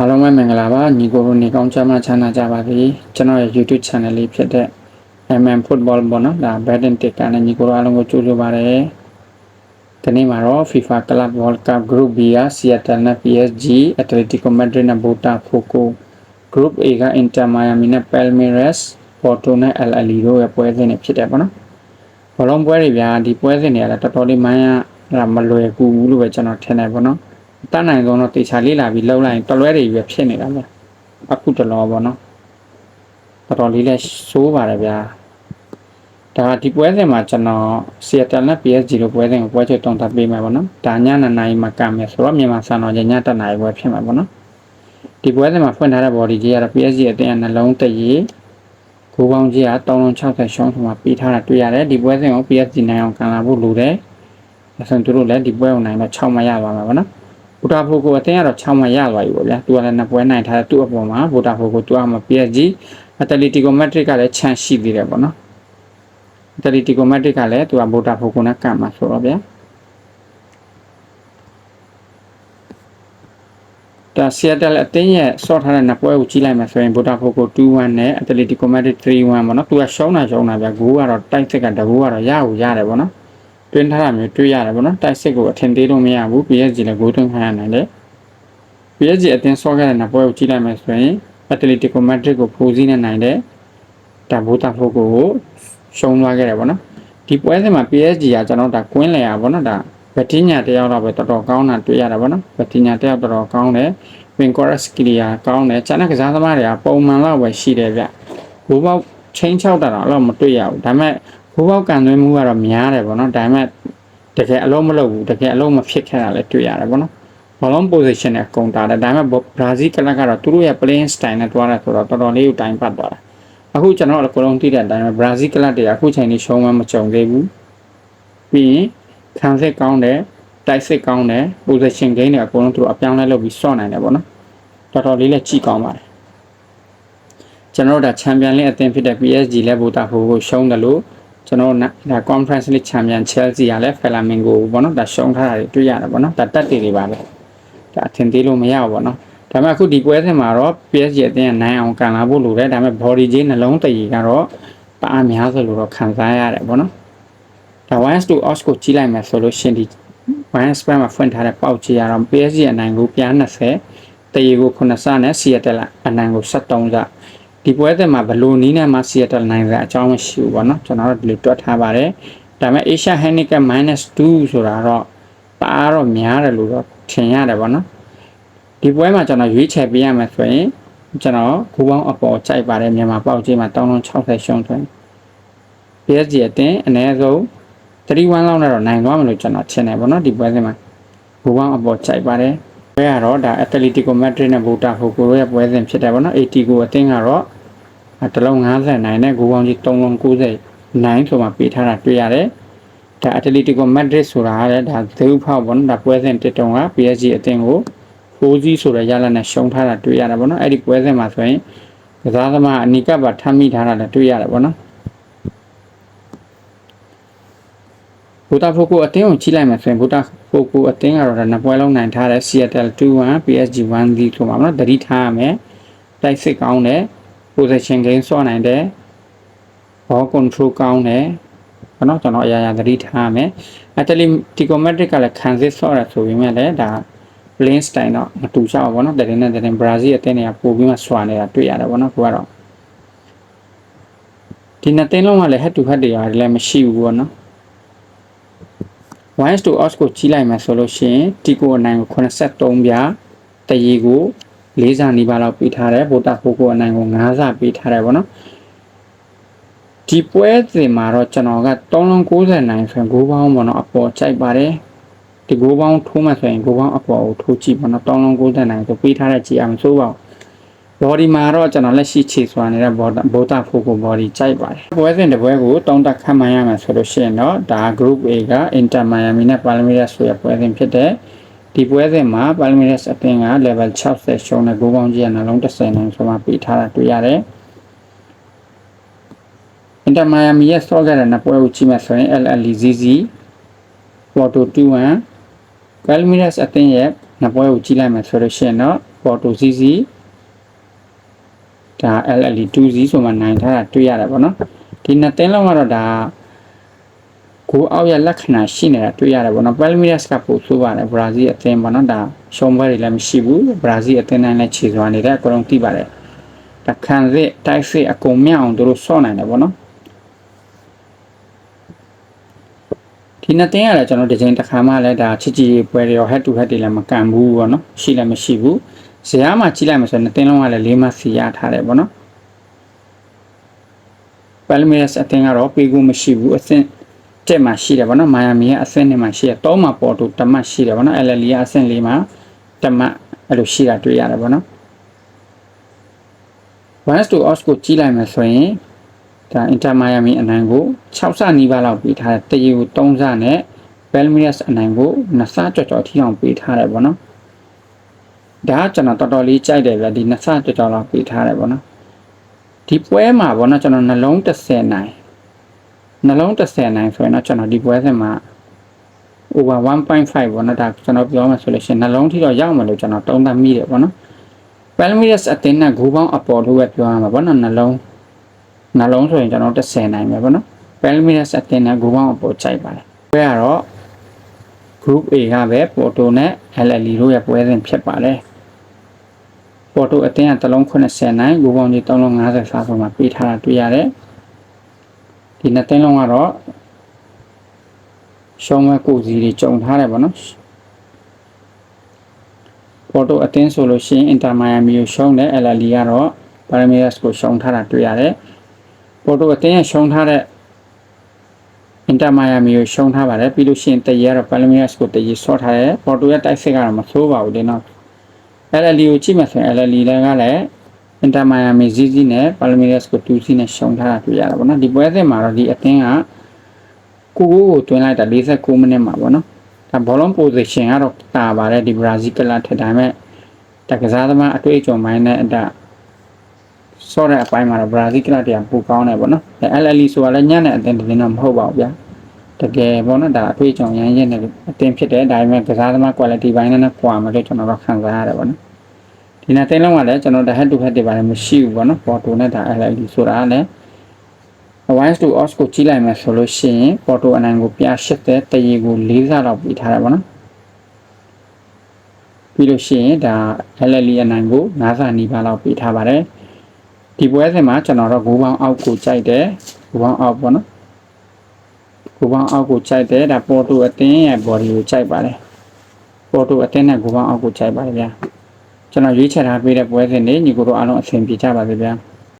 အားလုံးပဲမင်္ဂလာပါညီကိုရိုနေကောင်းချမ်းသာချမ်းသာကြပါစေကျွန်တော်ရဲ့ YouTube channel လေးဖြစ်တဲ့ MM Football ပေါ့နော်ဒါ Betting Ticker နဲ့ညီကိုရိုအားလုံးကိုကြိုဆိုပါရစေဒီနေ့မှာတော့ FIFA Club World Cup Group B က Seattle နဲ့ PSG Atletico Madrid နဲ့ Botafogo Group A က Inter Miami နဲ့ Palmeiras Porto နဲ့ Al Ahly တို့ရဲ့ပွဲစဉ်တွေဖြစ်တယ်ပေါ့နော်ဘောလုံးပွဲတွေဗျာဒီပွဲစဉ်တွေကလည်းတော်တော်လေးမိုင်းရမလွယ်ကူဘူးလို့ပဲကျွန်တော်ထင်တယ်ပေါ့နော် တတ်နိုင်ဆုံးတော့တေချာလေးလာပြီးလှုပ်လိုက်ရင်တော်လွဲတွေပဲဖြစ်နေတာဗျအခုတလောပေါ့နော်တော်တော်လေးလဲစိုးပါတယ်ဗျာဒါဒီပွဲစဉ်မှာကျွန်တော် Seattle နဲ့ PSG လို့ပွဲစဉ်ကိုပွဲချုပ်တုံးသပေးမယ်ပေါ့နော်ဒါညနေနိုင်မှာကမယ်ဆိုတော့မြန်မာစံတော်ညညတက်နိုင်ပွဲဖြစ်မှာပေါ့နော်ဒီပွဲစဉ်မှာဖွင့်ထားတဲ့ body ကြီးကတော့ PSG အတင်းအနှလုံးတည်ရကိုပေါင်းကြီးက360ရှုံးထမှာပေးထားတာတွေ့ရတယ်ဒီပွဲစဉ်ကို PSG နိုင်အောင်ကန်လာဖို့လိုတယ်အဆင်သူတို့လည်းဒီပွဲကိုနိုင်တော့6မရပါမှာပေါ့နော် ဘူတာဖိုကိုအတင်းကတော့6မရသွားပြီပေါ့ဗျာသူကလည်းနှစ်ပွဲနိုင်ထားတဲ့သူ့အပေါ်မှာဘူတာဖိုကိုသူကမှ PSG အတလီတီကိုမက်ဒရစ်ကလည်းချန်ရှိသေးတယ်ပေါ့နော်အတလီတီကိုမက်ဒရစ်ကလည်းသူကဘူတာဖိုကိုနဲ့ကပ်မှာဆိုတော့ဗျာဒါဆီယက်တယ်အတင်းရဲ့ဆော့ထားတဲ့နှစ်ပွဲကိုကြီးလိုက်မှဆိုရင်ဘူတာဖိုကို2-1နဲ့အတလီတီကိုမက်ဒရစ်3-1ပေါ့နော်သူကရှုံးတာရှုံးတာဗျာဂိုးကတော့တိုက်စစ်ကတကူကတော့ရကိုရတယ်ပေါ့နော် တွင်းထားတာမျိုးတွေ့ရတယ်ပေါ့နော်တိုက်စစ်ကိုအထင်သေးလို့မရဘူး PSG လည်းဂိုးသွင်းခံရနိုင်တယ် PSG အတင်းဆော့ခဲ့တဲ့နှစ်ပွဲကိုကြီးလိုက်မှဆိုရင်အတလီတီကိုမက်ဒရစ်ကိုဖိုးစီးနေနိုင်တယ်ဒါဘူတာဖိုကိုကိုရှုံးသွားခဲ့တယ်ပေါ့နော်ဒီပွဲစဉ်မှာ PSG ကကျွန်တော်ဒါကွင်းလေရပေါ့နော်ဒါဗတီညာတယောက်တော့ပဲတော်တော်ကောင်းတာတွေ့ရတာပေါ့နော်ဗတီညာတယောက်တော်တော်ကောင်းတယ်ဝင်ကောရက်စကီလီယာကောင်းတယ်ကျန်တဲ့ကစားသမားတွေကပုံမှန်လောက်ပဲရှိတယ်ဗျဘူပေါက်ချင်းချောက်တာတော့အဲ့လိုမတွေ့ရဘူးဒါပေမဲ့ဘူ ပေါက်ကန်သွင်းမှုကတော့များတယ်ပေါ့နော်ဒါပေမဲ့တကယ်အလုံးမလုပ်ဘူးတကယ်အလုံးမဖြစ်ခဲ့တာလည်းတွေ့ရတယ်ပေါ့နော်ဘောလုံး position နဲ့ကုန်တာတယ်ဒါပေမဲ့ဘရာဇီးကလပ်ကတော့သူတို့ရဲ့ playing style နဲ့တွားတယ်ဆိုတော့တော်တော်လေးကိုတိုင်ပတ်သွားတာအခုကျွန်တော်အကုန်လုံးသိတဲ့အတိုင်းပဲဘရာဇီးကလပ်တွေကအခုချိန်นี้ရှုံးမှမကြုံသေးဘူးပြီးရင်ခံစစ်ကောင်းတယ်တိုက်စစ်ကောင်းတယ် position gain တွေအကုန်လုံးသူတို့အပြောင်းလဲလုပ်ပြီးစော့နိုင်တယ်ပေါ့နော်တော်တော်လေးလည်းကြည့်ကောင်းပါတယ်ကျွန်တော်တို့ဒါချန်ပီယံလိအသင်းဖြစ်တဲ့ PSG လက်ဘူတာဖိုကိုရှုံးတယ်လို့ ကျွန်တော်ဒါ Conference League Champion Chelsea ကလည်း Flamengo ပေါ့နော်ဒါရှုံးထားတာတွေတွေ့ရတယ်ပေါ့နော်ဒါတက်တွေတွေပါပဲဒါအထင်သေးလို့မရဘူးပေါ့နော်ဒါပေမဲ့အခုဒီပွဲစဉ်မှာတော့ PSG အသင်းကနိုင်အောင်ကန်လာဖို့လိုတယ်ဒါပေမဲ့ body ကြီးနှလုံးတည်ကြီးကတော့တအားများဆိုလို့တော့ခံစားရတယ်ပေါ့နော်ဒါ once to os ကိုကြီးလိုက်မယ်ဆိုလို့ရှင်ဒီ one span မှာဖွင့်ထားတဲ့ပေါက်ကြီးကတော့ PSG အနိုင်ကိုပြန်20တရေကို9ဆနဲ့ Seattle အနိုင်ကို73ဆ ဒီပွဲစဉ်မှာဘလိုနီးနဲ့မှ Seattle နိုင်တဲ့အကြောင်းမရှိဘူးပေါ့နော်ကျွန်တော်တို့ဒီလိုတွက်ထားပါတယ်ဒါပေမဲ့ Asia Handicap -2 ဆိုတာတော့တအားတော့များတယ်လို့တော့ထင်ရတယ်ပေါ့နော်ဒီပွဲမှာကျွန်တော်ရွေးချယ်ပေးရမယ်ဆိုရင်ကျွန်တော်ဂူပေါင်းအပေါ်ကြိုက်ပါတယ်မြန်မာပေါက်ကြီးမှာ360ရှုံးထွန်း PSG အတင်းအနည်းဆုံး31လောက်နဲ့တော့နိုင်သွားမယ်လို့ကျွန်တော်ထင်တယ်ပေါ့နော်ဒီပွဲစဉ်မှာဂူပေါင်းအပေါ်ကြိုက်ပါတယ် ပွဲကတော့ဒါ Atletico Madrid နဲ့ Botafogo ရဲ့ပွဲစဉ်ဖြစ်တယ်ပေါ့နော် ATGO အတင်းကတော့တလုံး90နိုင်နဲ့ဂူပေါင်းကြီး3လုံး90နိုင်ဆိုမှပေးထားတာတွေ့ရတယ်ဒါ Atletico Madrid ဆိုတာကလည်းဒါသေဥဖောက်ပေါ့နော်ဒါပွဲစဉ်တစ်တုံက PSG အတင်းကိုဖိုးကြီးဆိုတဲ့ရလနဲ့ရှုံးထားတာတွေ့ရတာပေါ့နော်အဲ့ဒီပွဲစဉ်မှာဆိုရင်ကစားသမားအနီကပ်ပါထမ်းမိထားတာလည်းတွေ့ရတယ်ပေါ့နော် ဘူတာဖိုကိုအတင်းကိုချိလိုက်မှဆိုရင်ဘူတာဖိုကိုအတင်းကတော့ဒါနှစ်ပွဲလုံးနိုင်ထားတဲ့ Seattle 2-1 PSG 1-0ဆိုမှာနော်တတိထားရမယ်တိုက်စစ်ကောင်းတယ် position gain ဆော့နိုင်တယ် ball control ကောင်းတယ်ဘာလို့ကျွန်တော်အရာရာသတိထားရမယ် Atletico Madrid ကလည်းခံစစ်ဆော့ရဆိုပေမဲ့လည်းဒါ playing style တော့မတူကြဘူးပေါ့နော်တရင်နဲ့တရင် Brazil အသင်းတွေကပို့ပြီးမှဆွာနေတာတွေ့ရတယ်ပေါ့နော်ကိုကတော့ဒီနှစ်သင်းလုံးကလည်း head to head တွေရတယ်လည်းမရှိဘူးပေါ့နော် 1 to os ကိုကြီးလိုက်မယ်ဆိုလို့ရှိရင် Tico အနိုင်ကို83ပြတရီကို4စာနီးပါးလောက်ပေးထားတယ်ဗိုတာဖိုကိုအနိုင်ကို9စာပေးထားတယ်ပေါ့နော်ဒီပွဲစဉ်မှာတော့ကျွန်တော်က390နိုင်ဆိုရင်ဂိုးပေါင်းပေါ့နော်အပေါ်ကြိုက်ပါတယ်ဒီဂိုးပေါင်းထိုးမှဆိုရင်ဂိုးပေါင်းအပေါ်ကိုထိုးကြည့်ပေါ့နော်390နိုင်ဆိုပေးထားတဲ့ကြည့်အောင်ဆိုပါဦး body မှာတော့ကျွန်တော်လက်ရှိခြေစွာနေတဲ့ body တာဖိုကို body ကြိုက်ပါတယ်ပွဲစဉ်တစ်ပွဲကိုတောင်းတခတ်မှန်းရမယ်ဆိုလို့ရှိရင်တော့ဒါ group A က Inter Miami နဲ့ Palmeiras ဆိုရပွဲစဉ်ဖြစ်တဲ့ဒီပွဲစဉ်မှာ Palmeiras အသင်းက level 60ရှုံးတဲ့ဂိုးပေါင်းကြီးကနှလုံး30နိုင်ဆိုမှပေးထားတာတွေ့ရတယ် Inter Miami ရဲ့ stock ကလည်းနှစ်ပွဲကိုကြည့်မယ်ဆိုရင် LLZZ Porto 2-1 Palmeiras အသင်းရဲ့နှစ်ပွဲကိုကြည့်လိုက်မှဆိုလို့ရှိရင်တော့ပေါ်တိုစီစီ ဒါ LLE 2C ဆိုမှနိုင်ထားတာတွေ့ရတယ်ပေါ့နော်ဒီနှစ်သင်းလုံးကတော့ဒါကိုအောက်ရလက္ခဏာရှိနေတာတွေ့ရတယ်ပေါ့နော် Palmeiras ကပို့ဆိုးပါတယ်ဘရာဇီးအသင်းပေါ့နော်ဒါရှုံးပွဲတွေလည်းမရှိဘူးဘရာဇီးအသင်းတိုင်းလည်းခြေစွာနေတဲ့အကုန်လုံးသိပါတယ်တခန့်စစ်တိုက်စစ်အကုန်မြောက်အောင်တို့ဆော့နိုင်တယ်ပေါ့နော်ဒီနှစ်တင်းရတယ်ကျွန်တော်ဒီချိန်တစ်ခါမှလည်းဒါချစ်ကြည်ပွဲတွေရော head to head တွေလည်းမကန်ဘူးပေါ့နော်ရှိလည်းမရှိဘူး ဇရာမှာကြီးလိုက်မှဆိုရင်နှစ်တင်းလုံးကလည်းလေးမှစီရထားတယ်ပေါ့နော် Palmeiras အသင်းကတော့ပေးကူမရှိဘူးအသင်းတက်မှာရှိတယ်ဗောနော်မိုင်ယာမီရဲ့အဆင့်နဲ့မှာရှိတယ်တောမှာပေါ်တူတမတ်ရှိတယ်ဗောနော် LL ရဲ့အဆင့်လေးမှာတမတ်အဲ့လိုရှိတာတွေ့ရတယ်ဗောနော် once to os ကိုကြီးလိုက်မယ်ဆိုရင်ဒါ Inter Miami အနိုင်ကို6ဆနီးပါးလောက်ပေးထားတယ်တရီကို3ဆနဲ့ Palmeiras အနိုင်ကို2ဆကြော်ကြော်ထိအောင်ပေးထားတယ်ဗောနော် ဒါကကျွန်တော်တော်တော်လေးကြိုက်တယ်ဗျဒီ2ဆကြော်ကြော်လောက်ပေးထားတယ်ဗောနော်ဒီပွဲမှာဗောနော်ကျွန်တော်နှလုံး30နိုင်နှလုံး30နိုင်ဆိုရင်တော့ကျွန်တော်ဒီပွဲစဉ်မှာ over 1.5ပေါ့နော်ဒါကျွန်တော်ပြောမှဆိုလို့ရှိရင်နှလုံးထိတော့ရောက်မယ်လို့ကျွန်တော်တုံးသပ်မိတယ်ပေါ့နော် Palmeiras အတင်းနဲ့ဂူပေါင်းအပေါ်လို့ပဲပြောရမှာပေါ့နော်နှလုံးနှလုံးဆိုရင်ကျွန်တော်30နိုင်မယ်ပေါ့နော် Palmeiras အတင်းနဲ့ဂူပေါင်းအပေါ်ချိန်ပါတယ်ပွဲကတော့ group A ကပဲ Porto နဲ့ LLE တို့ရဲ့ပွဲစဉ်ဖြစ်ပါတယ် Porto အတင်းကတလုံး80နိုင်ဂူပေါင်းကြီး3လုံး50စားဆုံးမှာပေးထားတာတွေ့ရတယ်ဒီနှစ်သိန်းလုံးကတော့ရှုံးမဲ့ကိုစီတွေကြုံထားတယ်ဗောနော်ပေါ်တိုအတင်းဆိုလို့ရှိရင်အင်တာမိုင်ယာမီကိုရှုံးတယ် LL ကတော့ပါရမီယာစ်ကိုရှုံးထားတာတွေ့ရတယ်ပေါ်တိုအတင်းရရှုံးထားတဲ့အင်တာမိုင်ယာမီကိုရှုံးထားပါတယ်ပြီးလို့ရှိရင်တရီကတော့ပါရမီယာစ်ကိုတရီဆော့ထားတယ်ပေါ်တိုရဲ့တိုက်စစ်ကတော့မဆိုးပါဘူးဒီနော် LL ကိုကြည့်မှဆိုရင် LL လည်းကလည်းအင်တာမိုင်ယာမီဇီဇီနဲ့ပါလမီရက်စ်ကို2စီနဲ့ရှုံထားတာတွေ့ရတာပေါ့နော်ဒီပွဲစဉ်မှာတော့ဒီအသင်းကကိုကိုကိုတွင်းလိုက်တာ49မိနစ်မှာပေါ့နော်ဒါဘောလုံး position ကတော့တာပါတယ်ဒီဘရာဇီးကလပ်ထက်ဒါပေမဲ့တကစားသမားအတွေ့အကြုံပိုင်းနဲ့အတဆော့တဲ့အပိုင်းမှာတော့ဘရာဇီးကလပ်တွေကပိုကောင်းတယ်ပေါ့နော်အဲ LL ဆိုတာလည်းညံ့တဲ့အသင်းတစ်သင်းတော့မဟုတ်ပါဘူးဗျာ တကယ်ပေါ့နော်ဒါအတွေ့အကြုံရမ်းရင်းနဲ့အသင်းဖြစ်တယ်ဒါပေမဲ့ကစားသမား quality ပိုင်းနဲ့ကွာမလို့ကျွန်တော်တို့ခံစားရတယ်ပေါ့နော်ဒီနေ့တင်းလုံးကလည်းကျွန်တော်တို့ head to head တွေပါတယ်မရှိဘူးပေါ့နော်ပေါ်တိုနဲ့ဒါ LLD ဆိုတာလည်း wise to os ကိုကြီးလိုက်မယ်ဆိုလို့ရှိရင်ပေါ်တိုအနိုင်ကိုပြ80တရေကို4ဆလောက်ပြီးထားတယ်ပေါ့နော်ပြီးလို့ရှိရင်ဒါ LLD အနိုင်ကို9ဆနီးပါးလောက်ပြီးထားပါတယ်ဒီပွဲစဉ်မှာကျွန်တော်တို့ဂိုးပေါင်းအောက်ကိုကြိုက်တယ်ဂိုးပေါင်းအောက်ပေါ့နော် ဂိုးပေါင်းအောက်ကိုကြိုက်တယ်ဒါပေါ်တိုအတင်းရဲ့ body ကိုကြိုက်ပါတယ်ပေါ်တိုအတင်းနဲ့ဂိုးပေါင်းအောက်ကိုကြိုက်ပါတယ်ဗျာကျွန်တော်ရွေးချယ်ထားပေးတဲ့ပွဲစဉ်တွေညီကိုတို့အားလုံးအဆင်ပြေကြပါစေဗျာ။